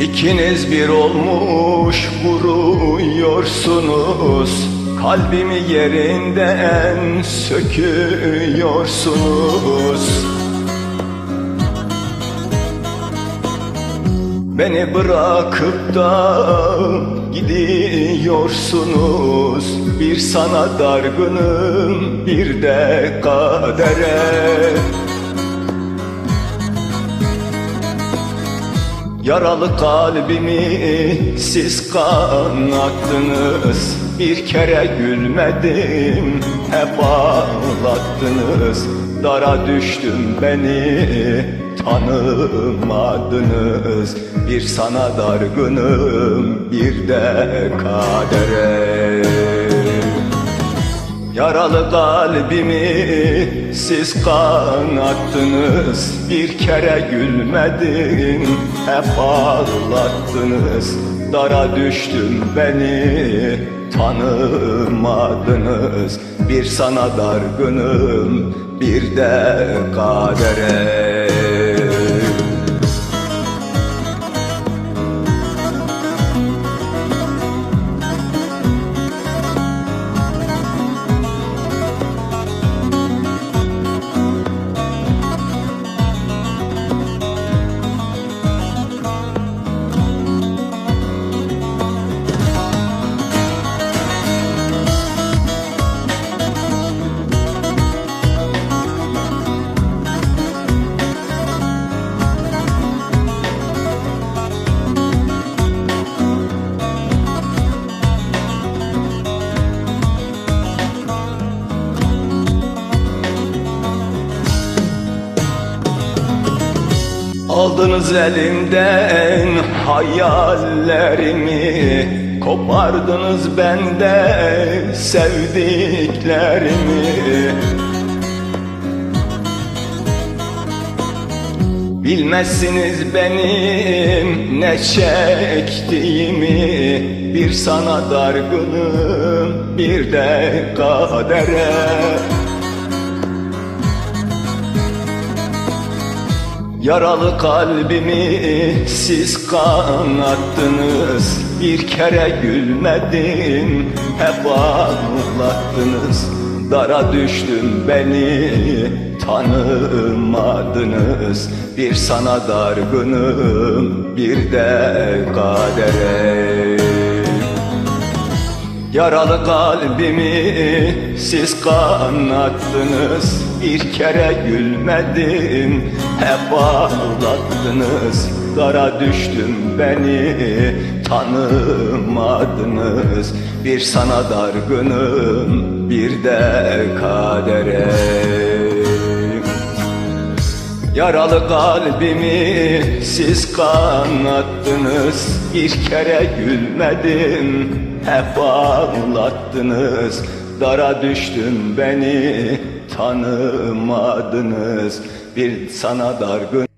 İkiniz bir olmuş vuruyorsunuz. Kalbimi yerinden söküyorsunuz. Beni bırakıp da gidiyorsunuz. Bir sana dargınım bir de kadere Yaralı kalbimi siz kanattınız. Bir kere gülmedim hep ağlattınız. Dara düştüm beni tanımadınız. Bir sana dargınım bir de kadere Yaralı kalbimi siz kanattınız. Bir kere gülmedim hep ağlattınız. Dara düştüm beni tanımadınız. Bir sana dargınım bir de kadere Aldınız elimden hayallerimi Kopardınız bende sevdiklerimi. Bilmezsiniz benim ne çektiğimi Bir sana dargınım bir de kadere Yaralı kalbimi siz kanattınız. Bir kere gülmedim hep ağlattınız. Dara düştüm beni tanımadınız. Bir sana dargınım bir de kadere Yaralı kalbimi siz kanattınız Bir kere gülmedim hep ağlattınız. Dara düştüm beni tanımadınız. Bir sana dargınım bir de kadere. Yaralı kalbimi siz kanattınız Bir kere gülmedim hep ağlattınız Dara düştüm beni tanımadınız. Bir sana dargın